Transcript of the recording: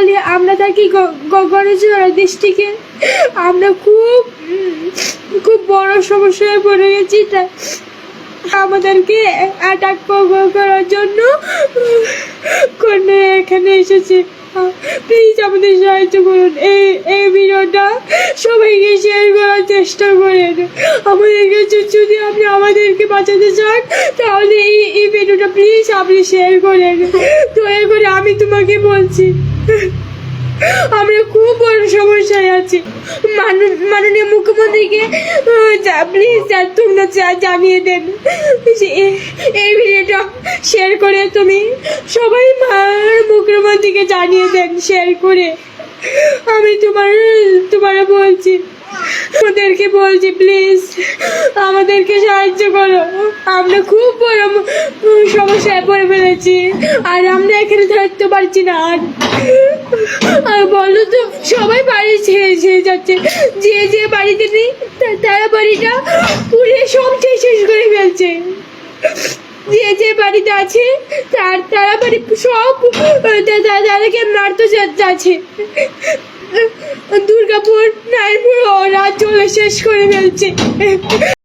বলি আমরা থাকি গণজোড়া ডিস্ট্রিক্টে আমরা খুব খুব বড় সমস্যায় পড়ে গেছি। আমাদেরকে অ্যাটাক করার জন্য কোনো এখানে এসেছে। প্লিজ আমাদের সাহায্য করুন। এই এই ভিডিওটা করার চেষ্টা করেন আমাদেরকে যদি- আপনি আমাদেরকে বাঁচাতে চান, তাহলে এই এই ভিডিওটা প্লিজ আপনি শেয়ার করেন দয়া করে আমি তোমাকে বলছি, আমরা খুব বড় সমস্যায় আছি। মানন- মাননীয় মুখ্যমন্ত্রীকে প্লিজ তোমরা জানিয়ে দেন। এই ভিডিওটা শেয়ার করে তুমি। সবাই মুখ্যমন্ত্রীকে জানিয়ে দেন শেয়ার করে। আমি তোমার তোমার বলছি, ওদেরকে বলছি প্লিজ আমাদেরকে সাহায্য করো। আমরা খুব বড় সমস্যায় পড়ে ফেলেছি, আর আমরা এখানে থাকতে পারছি না। আর আর বলো তো, সবাই বাড়ি ছেড়ে ছেড়ে যাচ্ছে। যে যে বাড়িতে নেই, তারা বাড়িটা পুড়ে সব শেষ করে ফেলছে। বাড়িতে আছে। তার তারা বাড়ি সব তা- তা- তাদেরকে মারতে যাচ্ছে। দুর্গাপুর ওরা চলে শেষ করে ফেলছে।